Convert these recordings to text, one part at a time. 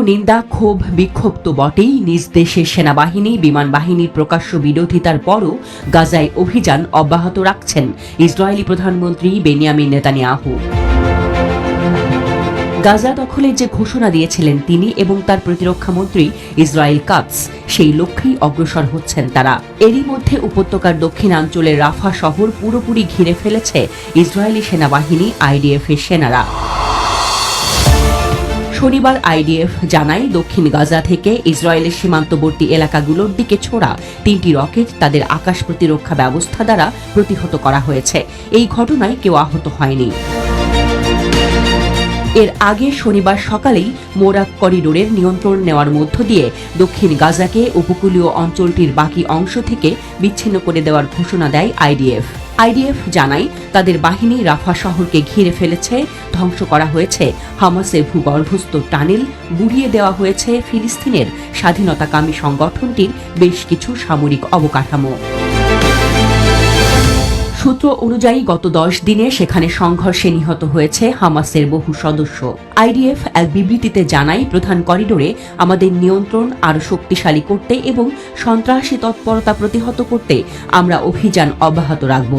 নিন্দা ক্ষোভ, বিক্ষোভ তো বটেই। নিজ দেশের সেনাবাহিনী, বিমান বাহিনীর প্রকাশ্য বিরোধিতার পরও গাজায় অভিযান অব্যাহত রাখছেন ইসরায়েলি প্রধানমন্ত্রী বেনিয়ামিন নেতানিয়াহু। গাজা দখলের যে ঘোষণা দিয়েছিলেন তিনি এবং তার প্রতিরক্ষা মন্ত্রী ইসরায়েল কাটস সেই লক্ষ্যেই অগ্রসর হচ্ছেন তারা। এরই মধ্যে উপত্যকার দক্ষিণাঞ্চলের রাফা শহর পুরোপুরি ঘিরে ফেলেছে ইসরায়েলি সেনাবাহিনী আইডিএফ এর সেনারা। শনিবার আইডিএফ জানায়, দক্ষিণ গাজা থেকে ইসরায়েলের সীমান্তবর্তী এলাকাগুলোর দিকে ছোড়া তিনটি রকেট তাদের আকাশ প্রতিরক্ষা ব্যবস্থা দ্বারা প্রতিহত করা হয়েছে। এই ঘটনায় কেউ আহত হয়নি। এর আগে শনিবার সকালেই মোরাক করিডোরের নিয়ন্ত্রণ নেওয়ার মধ্য দিয়ে দক্ষিণ গাজাকে উপকূলীয় অঞ্চলটির বাকি অংশ থেকে বিচ্ছিন্ন করে দেওয়ার ঘোষণা দেয় আইডিএফ। আইডিএফ জানায়, তাদের বাহিনী রাফা শহরকে ঘিরে ফেলেছে, ধ্বংস করা হয়েছে হামাসের ভূগর্ভস্থ টানেল, গুড়িয়ে দেওয়া হয়েছে ফিলিস্তিনের স্বাধীনতাকামী সংগঠনটির বেশ কিছু সামরিক অবকাঠামো। সূত্র অনুযায়ী গত দশ দিনে সেখানে সংঘর্ষে নিহত হয়েছে হামাসের বহু সদস্য। আইডিএফ এক বিবৃতিতে জানায়, প্রধান করিডোরে আমাদের নিয়ন্ত্রণ আরও শক্তিশালী করতে এবং সন্ত্রাসী তৎপরতা প্রতিহত করতে আমরা অভিযান অব্যাহত রাখব।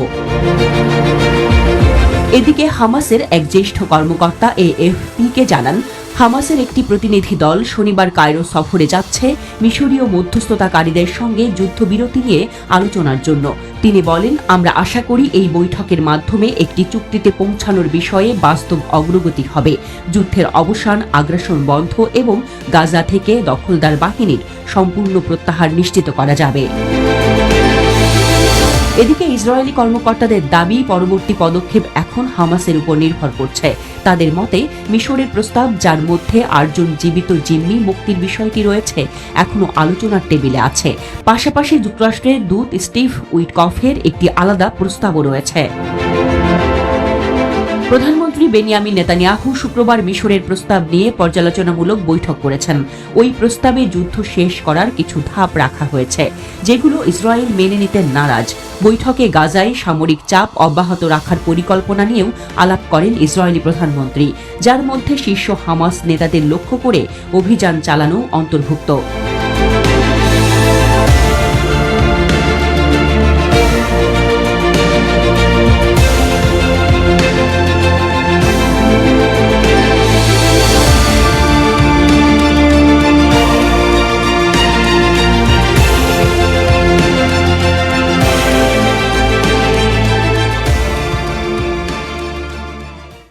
এদিকে হামাসের এক জ্যেষ্ঠ কর্মকর্তা এএফপিকে জানান, হামাসের একটি প্রতিনিধি দল শনিবার কায়রো সফরে যাচ্ছে মিশরীয় মধ্যস্থতাকারীদের সঙ্গে যুদ্ধবিরতি নিয়ে আলোচনার জন্য। তিনি বলেন, আমরা আশা করি এই বৈঠকের মাধ্যমে একটি চুক্তিতে পৌঁছানোর বিষয়ে বাস্তব অগ্রগতি হবে। যুদ্ধের অবসান, আগ্রাসন বন্ধ এবং গাজা থেকে দখলদার বাহিনীর সম্পূর্ণ প্রত্যাহার নিশ্চিত করা যাবে। এদিকে ইসরায়েলি কর্মকর্তাদের দাবি, পরবর্তী পদক্ষেপ এখন হামাসের উপর নির্ভর করছে। তাদের মতে, মিশরের প্রস্তাব, যার মধ্যে আটজন জীবিত জিম্মি মুক্তির বিষয়টি রয়েছে, এখনও আলোচনার টেবিলে আছে। পাশাপাশি যুক্তরাষ্ট্রের দূত স্টিভ উইটকফের একটি আলাদা প্রস্তাবও রয়েছে। প্রধানমন্ত্রী বেনিয়ামিন নেতানিয়াহু শুক্রবার মিশরের প্রস্তাব নিয়ে পর্যালোচনামূলক বৈঠক করেছেন। ওই প্রস্তাবে যুদ্ধ শেষ করার কিছু ধাপ রাখা হয়েছে, যেগুলো ইসরায়েল মেনে নিতে নারাজ। বৈঠকে গাজায় সামরিক চাপ অব্যাহত রাখার পরিকল্পনা নিয়েও আলাপ করেন ইসরায়েলি প্রধানমন্ত্রী, যার মধ্যে শীর্ষ হামাস নেতাদের লক্ষ্য করে অভিযান চালানো অন্তর্ভুক্ত।